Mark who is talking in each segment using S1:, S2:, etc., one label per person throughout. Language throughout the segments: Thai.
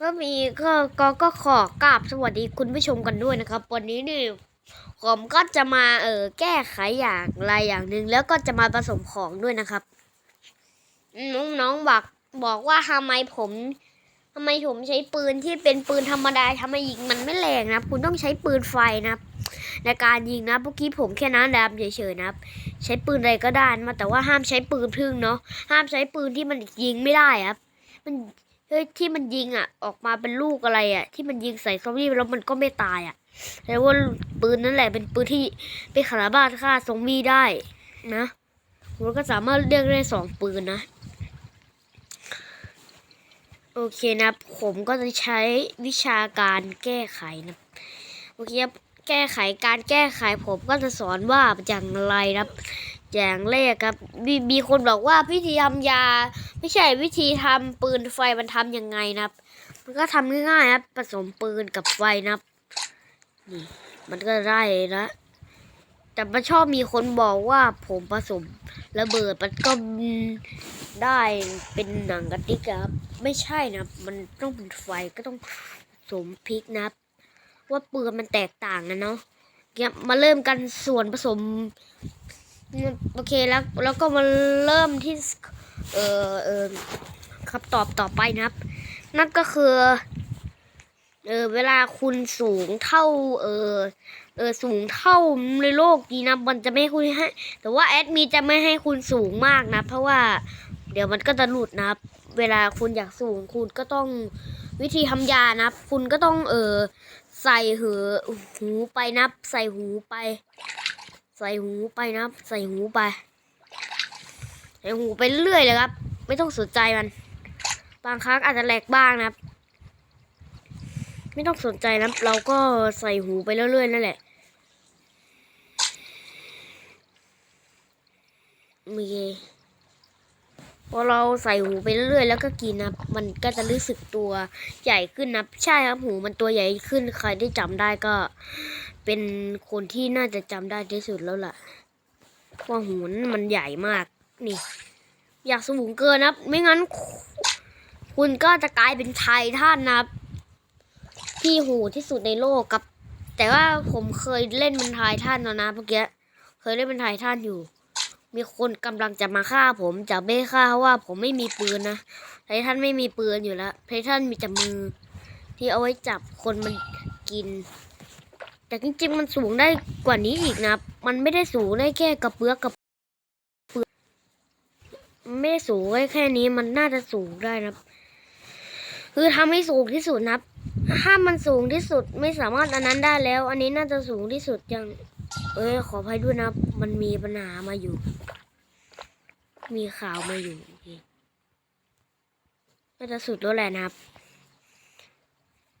S1: ก็มีก็ก็ก็ขอกราบสวัสดีคุณผู้ชมกันด้วยนะครับ วันนี้นี่ผมก็จะมาเออแก้ไขอย่างไรอย่างหนึ่งแล้วก็จะมาผสมของด้วยนะครับน้องน้องๆบอกบอกว่าทำไมผมทำไมผมใช้ปืนที่เป็นปืนธรรมดาทำไมยิงมันไม่แรงนะคุณต้องใช้ปืนไฟนะในการยิงนะเมื่อกี้ผมแค่นั้นแหละเฉยๆนะครับใช้ปืนอะไรก็ได้นะแต่ว่าห้ามใช้ปืนพึ่งเนาะห้ามใช้ปืนที่มันยิงไม่ได้ครับ มัน ฮ้ยที่มันยิงอะ ออกมาเป็นลูกอะไรอะ ที่มันยิงใส่ซอมบี้แล้วมันก็ไม่ตายอะแต่ว่าปืนนั่นแหละเป็นปืนที่เป็นคาราบาดฆ่าซอมบี้ได้นะมันก็สามารถเรียกได้สองปืนนะ โอเคนะ ผมก็จะใช้วิชาการแก้ไขนะโอเคครับแก้ไขการแก้ไขผมก็จะสอนว่าอย่างไรนะครับ อย่างแรกครับมีมีคนบอกว่าวิธีทำยา ไม่ใช่วิธีทำปืนไฟมันทำยังไงนะครับ มันก็ทำง่ายๆครับผสมปืนกับไฟนะครับนี่มันก็ได้นะ แต่มันชอบมีคนบอกว่าผมผสมระเบิดมันก็ได้เป็นหนังกระติกครับ ไม่ใช่นะครับมันต้องเป็นไฟก็ต้องผสมพริกนะครับว่าปืนมันแตกต่างกันเนาะเดี๋ยมาเริ่มกันส่วนผสม โอเคแล้วแล้วก็มาเริ่มที่เออเออคำตอบต่อไปนะครับ นั่นก็คือ เออเวลาคุณสูงเท่า เออเออสูงเท่าในโลกนี้นะมันจะไม่คุณให้ แต่ว่าแอดมีจะไม่ให้คุณสูงมากนะ เพราะว่าเดี๋ยวมันก็จะหลุดนะครับ เวลาคุณอยากสูงคุณก็ต้องวิธีทำยานะคุณก็ต้องเออใส่หอหูไปนะับใส่หูไป ใส่หูไปนะครับ ใส่หูไป ใส่หูไปเรื่อยเลยครับ ไม่ต้องสนใจมัน บางครั้งอาจจะแหลกบ้างนะครับ ไม่ต้องสนใจนะเราก็ใส่หูไปเรื่อยๆนั่นแหละมีพอเราใส่หูไปเรื่อยๆแล้วก็กินนะมันก็จะรู้สึกตัวใหญ่ขึ้นนะใช่ครับหูมันตัวใหญ่ขึ้นใครได้จำได้ก็ เป็นคนที่น่าจะจำได้ที่สุดแล้วล่ะว่าหูนั้นมันใหญ่มากนี่ อยากสูงเกินนะครับ ไม่งั้น คุณก็จะกลายเป็นไททันนะครับ ที่หูที่สุดในโลกกับ แต่ว่าผมเคยเล่นเป็นไททันแล้วนะเมื่อกี้เคยเล่นเป็นไททันอยู่ มีคนกำลังจะมาฆ่าผมจะไม่ฆ่าเพราะว่าผมไม่มีปืนนะไททันไม่มีปืนอยู่แล้วไททันมีแต่มือ ที่เอาไว้จับคนมันกิน แต่จริงๆ มันสูงได้กว่านี้อีกนะมันไม่ได้สูงได้แค่กระเปือกกระเปือกไม่ได้สูงได้แค่นี้มันน่าจะสูงได้นะครับ คือทำให้สูงที่สุดนะครับ ถ้ามันสูงที่สุดไม่สามารถอันนั้นได้แล้ว อันนี้น่าจะสูงที่สุดยัง เอ้ยขออภัยด้วยนะมันมีปัญหามาอยู่ มีข่าวมาอยู่โอเคน่าจะสุดแล้วแหละนะครับ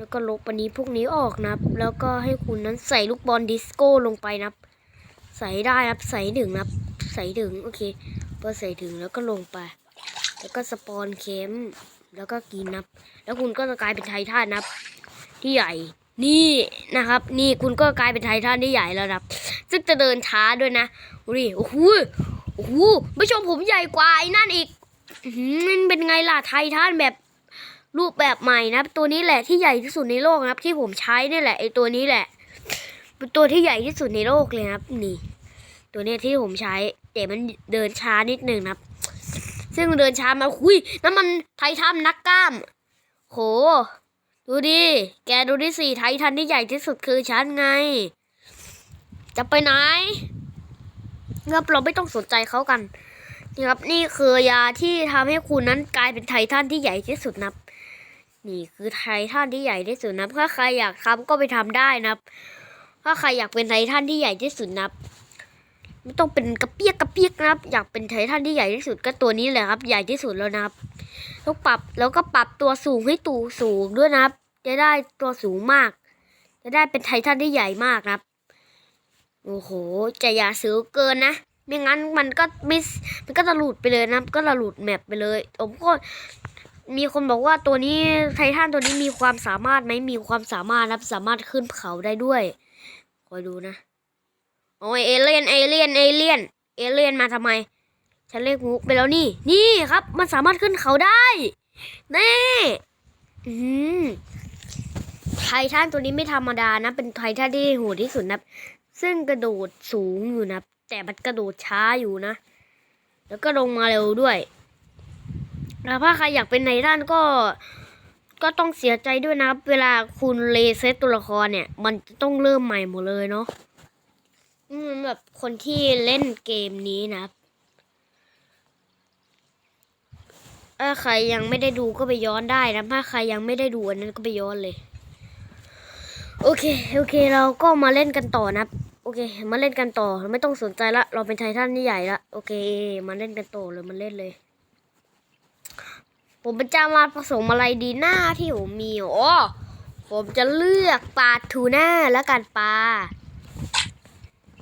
S1: แล้วก็ลบอันนี้พวกนี้ออกนะครับ แล้วก็ให้คุณนั้นใส่ลูกบอลดิสโก้ลงไปนะครับ ใส่ได้นะครับ ใส่ถึงนะครับ ใส่ถึงโอเคพอใส่ถึงแล้วก็ลงไป แล้วก็สปอนเค็มแล้วก็กินนะครับ แล้วคุณก็จะกลายเป็นไททันนะครับ ที่ใหญ่นี่นะครับ นี่คุณก็กลายเป็นไททันที่ใหญ่แล้วนะครับ ซึ่งจะเดินช้าด้วยนะดูดิโอ้โหโอ้โหไม่ชมผมใหญ่กว่าไอ้นั่นอีกอื้อหือมันเป็นไงล่ะไททันแบบ รูปแบบใหม่นะตัวนี้แหละที่ใหญ่ที่สุดในโลกนะครับ ที่ผมใช้นี่แหละไอตัวนี้แหละเป็นตัวที่ใหญ่ที่สุดในโลกเลยครับ นี่ ตัวนี้ที่ผมใช้แต่มันเดินช้านิดหนึ่งนะครับ ซึ่งเดินช้ามาคุยนั่นมันไททันนักกล้าม โห ดูดิแกดูดิสิไททันที่ใหญ่ที่สุดคือฉันไง จะไปไหนครับเราไม่ต้องสนใจเขากันนี่ครับนี่คือยาที่ทำให้คุณนั้นกลายเป็นไททันที่ใหญ่ที่สุดนะครับ นี่คือไททันที่ใหญ่ที่สุดนะถ้าใครอยากทำก็ไปทำได้นะถ้าใครอยากเป็นไททันที่ใหญ่ที่สุดนะไม่ต้องเป็นกระเปียกกระเปียกนะครับ อยากเป็นไททันที่ใหญ่ที่สุดก็ตัวนี้แหละครับ ใหญ่ที่สุดแล้วนะครับต้องปรับแล้วก็ปรับตัวสูงให้ตูสูงด้วยนะครับ จะได้ตัวสูงมาก จะได้เป็นไททันที่ใหญ่มากนะครับโอ้โหจะอย่าซื้อเกินนะไม่งั้นมันก็ไม่มันก็จะหลุดไปเลยนะก็จะหลุดแมปไปเลย ผมก็ มีคนบอกว่าตัวนี้ไททันตัวนี้มีความสามารถไหมมีความสามารถนะครับสามารถขึ้นเขาได้ด้วยคอยดูนะโอ้ยเอเลี่ยนเอเลี่ยนเอเลี่ยนเอเลี่ยนมาทำไม ฉันเรียกมุกไปแล้วนี่ นี่ครับ มันสามารถขึ้นเขาได้นี่อืมไททันตัวนี้ไม่ธรรมดานะ เป็นไททันที่โหดที่สุดนะซึ่งกระโดดสูงอยู่นะแต่มันกระโดดช้าอยู่นะ แล้วก็ลงมาเร็วด้วย แล้วถ้าใครอยากเป็นไททันก็ ก็ต้องเสียใจด้วยนะครับเวลาคุณเลเซตตัวละครเนี่ย มันจะต้องเริ่มใหม่หมดเลยเนาะอืมแบบคนที่เล่นเกมนี้นะถ้าใครยังไม่ได้ดูก็ไปย้อนได้นะ ถ้าใครยังไม่ได้ดูอันนั้นก็ไปย้อนเลย โอเค โอเค เราก็มาเล่นกันต่อนะ โอเค มาเล่นกันต่อ ไม่ต้องสนใจละ เราเป็นไททันที่ใหญ่ละ โอเค มาเล่นกันต่อเลยมาเล่นเลย ผมจะมาผสมอะไรดีหน้าที่ผมมีอ๋อผมจะเลือกปลาทูน่าแล้วกันปลา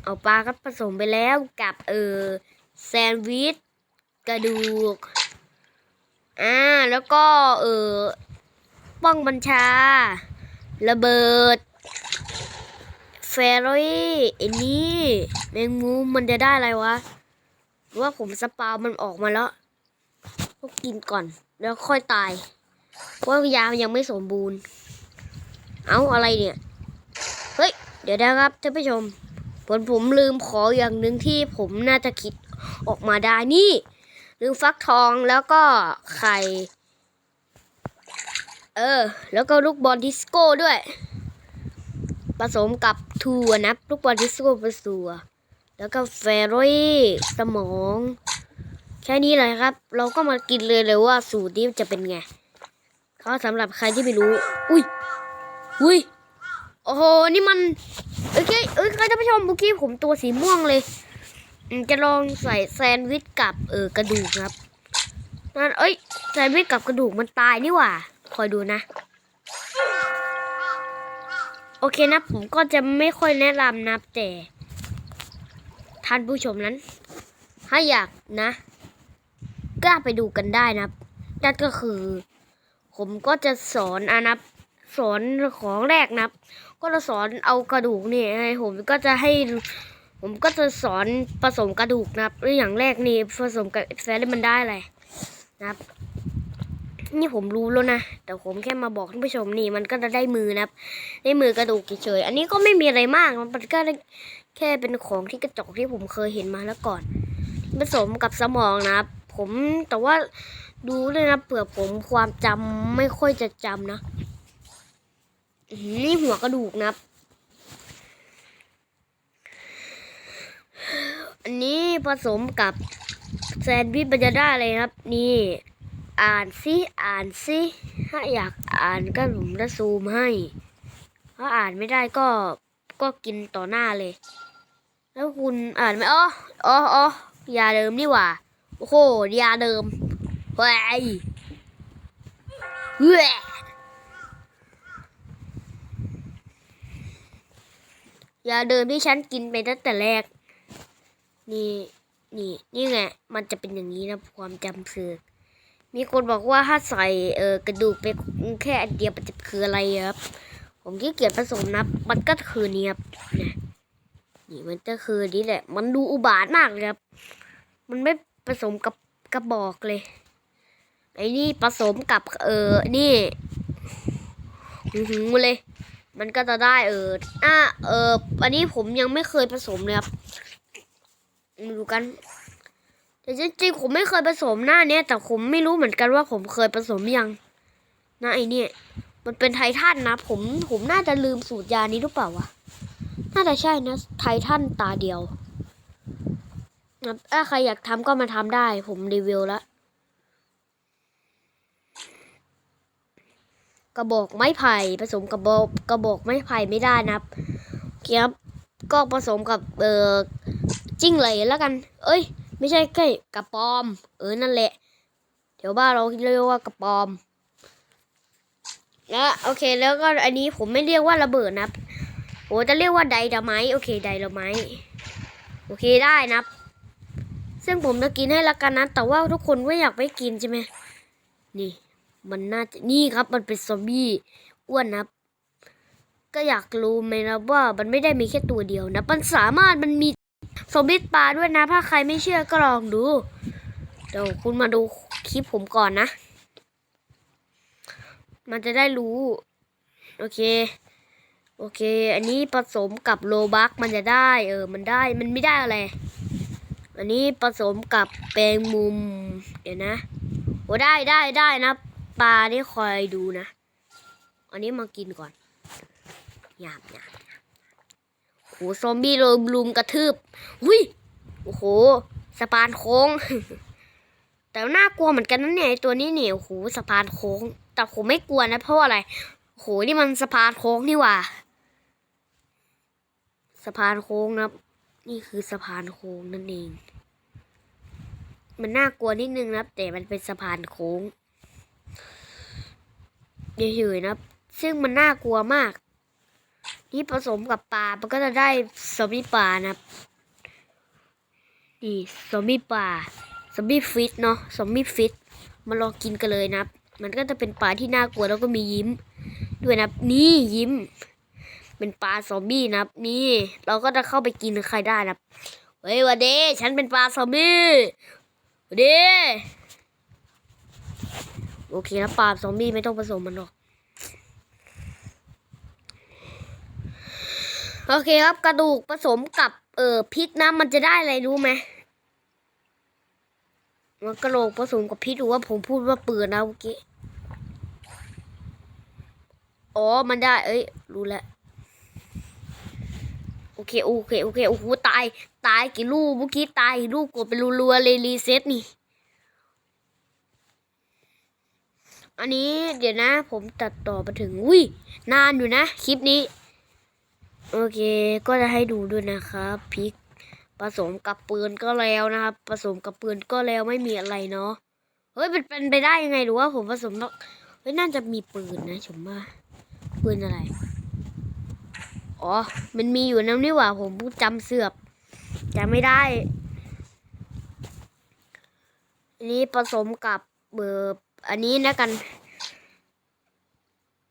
S1: เอาปลาก็ผสมไปแล้วกับเออแซนด์วิชกระดูก อ่า แล้วก็เออป้องบัญชา ระเบิดเฟรรี่ไอ้นี่แมงมุมมันจะได้อะไรวะว่าผมสปาวมันออกมาแล้ว ก็กินก่อน แล้วค่อยตายเพราะยามันยังไม่สมบูรณ์ เอาอะไรเนี่ย เฮ้ย เดี๋ยวนะครับท่านผู้ชมผมผมลืมขออย่างหนึ่งที่ผมน่าจะคิดออกมาได้นี่ ลืมฟักทองแล้วก็ไข่ เออ แล้วก็ลูกบอลดิสโก้ด้วย ผสมกับทัวนะลูกบอลดิสโก้ผสมแล้วก็เฟรรี่สมอง แค่นี้เลยครับ เราก็มากินเลยเลยว่าสูตรนี้จะเป็นไงก็สำหรับใครที่ไม่รู้ อุ้ยอุ้ยโอ้โหนี่มันโอเคเอ้ยท่านผู้ชมเมื่อกี้ผมตัวสีม่วงเลยจะลองใส่แซนด์วิชกับเออกระดูกครับนั่นเอ้ยแซนด์วิชกับกระดูกมันตายนี่หว่า คอยดูนะ โอเคนะ ผมก็จะไม่ค่อยแนะนำนะแต่ท่านผู้ชมนั้น ถ้าอยากนะ กล้าไปดูกันได้นะครับนั่นก็คือ ผมก็จะสอนอะนับสอนของแรกนะครับ ก็จะสอนเอากระดูกนี่ให้ผมก็จะให้ ผมก็จะสอนผสมกระดูกนะครับอย่างแรกนี่ผสมกับแฟนมันได้อะไรนะครับ นี่ผมรู้แล้วนะแต่ผมแค่มาบอกท่านผู้ชมนี่มันก็จะได้มือนะครับ ได้มือกระดูกเฉยๆอันนี้ก็ไม่มีอะไรมากมันก็แค่เป็นของที่กระจกที่ผมเคยเห็นมาแล้วก่อน ผสมกับสมองนะครับ ผมแต่ว่าดูเลยนะเผื่อผมความจำไม่ค่อยจะจำนะนี่หัวกระดูกนะอันนี้ผสมกับแซนด์วิชมันจะได้อะไรครับ นี่ อ่านซิอ่านซิถ้าอยากอ่านก็ผมจะซูมให้ ถ้าอ่านไม่ได้ก็ก็กินต่อหน้าเลย แล้วคุณอ่านไหมอ๋ออ๋ออ๋อยาเดิมนี่หว่า โอ้โหยาเดิมเฮ้ยเฮ้ยยาเดิมที่ฉันกินไปตั้งแต่แรก นี่นี่นี่ไง มันจะเป็นอย่างนี้นะความจำคือมีคนบอกว่าถ้าใส่เออกระดูกไปแค่อันเดียวมันจะคืออะไรครับ ผมขี้เกียจผสมนะมันก็คือเนี้ครับนี่ยนี่มันก็คือนี่แหละ มันดูอุบาทมากเลยครับ มันไม่ ผสมกับกระบอกเลย ไอ้นี่ผสมกับเออนี่หือๆเลย มันก็จะได้เอออะเอออันนี้ผมยังไม่เคยผสมเลยครับมาดูกันแต่จริงๆผมไม่เคยผสมหน้าเนี้ยแต่ผมไม่รู้เหมือนกันว่าผมเคยผสมยังนะไอเนี่มันเป็นไททันนะ ผมผมน่าจะลืมสูตรยานี้หรือเปล่าวะน่าจะใช่นะ ไททันตาเดียว ถ้าใครอยากทำก็มาทำได้ ผมรีวิวแล้วกระบอกไม้ไผ่ผสมกับบอกกระบอกไม้ไผ่ไม่ได้นะครับครับก็ผสมกับเอ่อจิ้งเหลนแล้วกัน เอ้ย ไม่ใช่แค่กระปอม เออนั่นแหละเดี๋ยวบ้านเราเรียกว่ากระปอมแล้วโอเคแล้วก็อันนี้ผมไม่เรียกว่าระเบิดนะครับผมจะเรียกว่าไดนาไมต์โอเคไดนาไมต์โอเคได้นะครับ ซึ่งผมจะกินให้ละกันนะ แต่ว่าทุกคนไม่อยากไปกินใช่ไหมนี่ มันน่าจะนี่ครับ มันเป็นซอมบี้อ้วนนะก็อยากรู้ไหมนะว่ามันไม่ได้มีแค่ตัวเดียวนะ มันสามารถมันมีซอมบี้ปลาด้วยนะ ถ้าใครไม่เชื่อก็ลองดู เดี๋ยวคุณมาดูคลิปผมก่อนนะ มันจะได้รู้ โอเคโอเค อันนี้ผสมกับโลบักมันจะได้ เออ มันได้ มันไม่ได้อะไร อันนี้ผสมกับแปลงมุม เดี๋ยวนะโอ้ได้ได้ได้นะปลานี่คอยดูนะ อันนี้มากินก่อนหยาบหยาบโหซอมบี้โดนลุมกระทืบหุยโอ้โหสะพานโค้ง แต่น่ากลัวเหมือนกันนะเนี่ยไอ้ตัวนี้เนี่ยโอ้โหสะพานโค้ง แต่ผมไม่กลัวนะเพราะอะไรโอ้โหนี่มันสะพานโค้งนี่ว่า สะพานโค้งนะครับ นี่คือสะพานโค้งนั่นเอง มันน่ากลัวนิดนึงนะครับ แต่มันเป็นสะพานโค้งเฉยๆนะครับ ซึ่งมันน่ากลัวมาก นี่ผสมกับปลา มันก็จะได้ซอมบี้ปลานะครับนี่ซอมบี้ปลาซอมบี้ฟิตเนาะซอมบี้ฟิตมาลองกินกันเลยนะครับ มันก็จะเป็นปลาที่น่ากลัวแล้วก็มียิ้ม ด้วยนะครับ นี่ยิ้ม เป็นปลาซอมบี้นะครับ นี่ เราก็จะเข้าไปกินใครได้นะครับเฮ้ยวันเดฉันเป็นปลาซอมบี้วันเดโอเคนะปลาซอมบี้ไม่ต้องผสมมันหรอกโอเคครับกระดูกผสมกับเอ่อพริกนะมันจะได้อะไรรู้ไหมมันกระโหลกผสมกับพริกหรือว่าผมพูดว่าปืนนะเมื่อกี้อ๋อมันได้ เอ้ย รู้แล้ว โอเคโอเคโอเคโอ้โหตาย ตายกี่ลูกเมื่อกี้ตายลูกกดเป็นรัวๆเลยรีเซ็ตนี่ อันนี้เดี๋ยวนะ ผมตัดต่อมาถึงอุ้ยนานอยู่นะ คลิปนี้ โอเคก็จะให้ดูด้วยนะครับพริกผสมกับปืนก็แล้วนะครับผสมกับปืนก็แล้วไม่มีอะไรเนาะเฮ้ยมันเป็นไปได้ยังไงหรือว่าผมผสมแล้วเฮ้ยน่าจะมีปืนนะผมว่าปืนอะไร อ๋อ มันมีอยู่นะนี่หว่า ผมจำเสือบจำไม่ได้ อันนี้ผสมกับเบอร์อันนี้นะกัน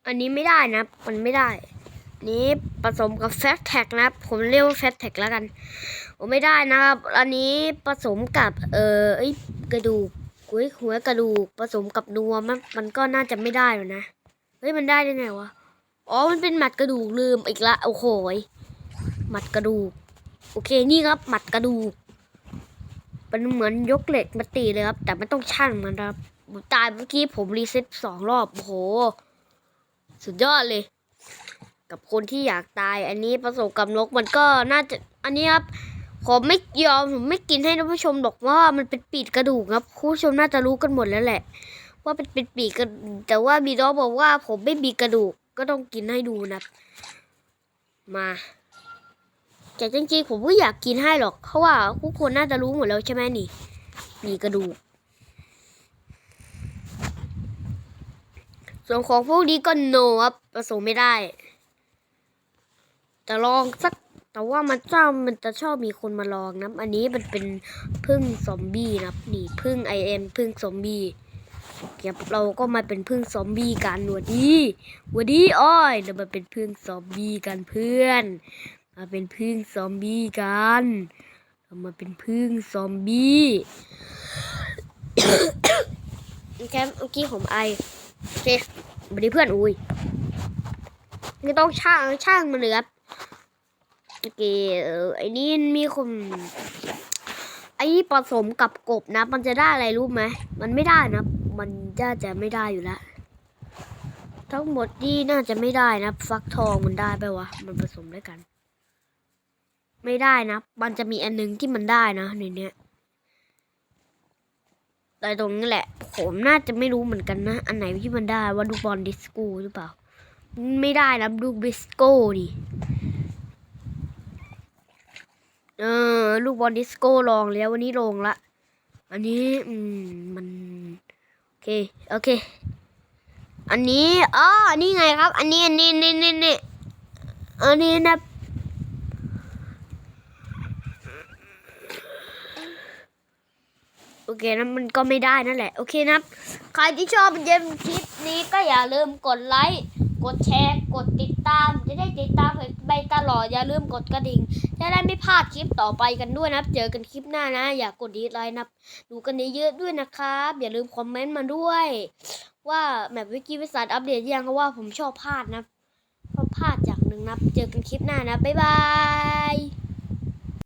S1: อันนี้ไม่ได้นะ มันไม่ได้ นี้ผสมกับแฟตแท็กนะ ผมเรียกว่าแฟตแท็กแล้วกัน ผมไม่ได้นะครับ อันนี้ผสมกับ เออไอกระดูกกุ้ยหัวกระดูกผสมกับนัวมันมันก็น่าจะไม่ได้หรอนะ เฮ้ย มันได้ได้ไงวะ อ๋อ มันเป็นหมัดกระดูกลืมอีกละ โอ้โหยหมัดกระดูก โอเค นี่ครับ หมัดกระดูก เป็นเหมือนยกเหล็กมาตีเลยครับ แต่ไม่ต้องชั่งมันครับตายเมื่อกี้ผมรีเซ็ตสองรอบ โอ้โห สุดยอดเลย กับคนที่อยากตาย อันนี้ประสบกับนกมันก็น่าจะ อันนี้ครับ ผมไม่ยอม ผมไม่กินให้ท่านผู้ชมบอกว่ามันเป็นปีกกระดูกครับ ผู้ชมน่าจะรู้กันหมดแล้วแหละ ว่าเป็นเป็นปีกกระแต่ว่ามีน้องบอกว่าผมไม่มีกระดูก ก็ต้องกินให้ดูนะมาแต่จริงๆผมก็อยากกินให้หรอก เพราะว่าทุกคนน่าจะรู้หมดแล้วใช่ไหมนี่ มีกระดูก ส่วนของพวกนี้ก็โนครับผสมไม่ได้ แต่ลองสัก แต่ว่ามันเจ้ามันจะชอบมีคนมาลองนะ อันนี้มันเป็นพึ่งซอมบี้นะนี่พึ่งไอเอ็มพึ่งซอมบี้ เก็บเราก็มาเป็นพึ่งซอมบี้กันหนวดดีหวัดดีอ้อยเรามาเป็นพึ่งซอมบี้กันเพื่อน มาเป็นพึ่งซอมบี้กันเรามาเป็นพึ่งซอมบี้แค่เมื่อกี้ผมไอโอเคไม่ได้เพื่อนอุ้ยไม่ต้องช่างช่างมันเลยครับโอเคไอ้นี่มีคนไอ้นี่ผสมกับกบนะ มันจะได้อะไรรู้ไหม มันไม่ได้นะ มันน่าจะไม่ได้อยู่แล้วทั้งหมดนี่น่าจะไม่ได้นะฟักทองมันได้ไปวะมันผสมด้วยกัน ไม่ได้นะ มันจะมีอันนึงที่มันได้นะในเนี้ยแต่ตรงนี้แหละ ผมน่าจะไม่รู้เหมือนกันนะ อันไหนที่มันได้ว่าดูบอลดิสโก้หรือเปล่า ไม่ได้นะดูบิสโก้ดิเออ ลูกบอลดิสโก้ลองแล้ววันนี้ลงละ อันนี้ อืม มัน เคโอเค อันนี้อ๋ออันนี้ไงครับ อันนี้อันนี้นี่นี่นี่อันนี้นะโอเคนะมันก็ไม่ได้นั่นแหละ โอเคนับใครที่ชอบเย็นคลิปนี้ก็อย่าลืมกดไลค์ กดแชร์ กดติดตาม จะได้ติดตาม ไปตลอดอย่าลืมกดกระดิ่งจะได้ไม่พลาดคลิปต่อไปกันด้วยนะเจอกันคลิปหน้านะ อย่ากกดดีไลค์นะดูกันเยอะๆด้วยนะครับ อย่าลืมคอมเมนต์มาด้วย ว่าแมปวิกิวิสัทอัปเดตยังเพราะว่าผมชอบพลาดนะเพราะพลาดอย่างหนึ่งนะเจอกันคลิปหน้านะบ๊ายบาย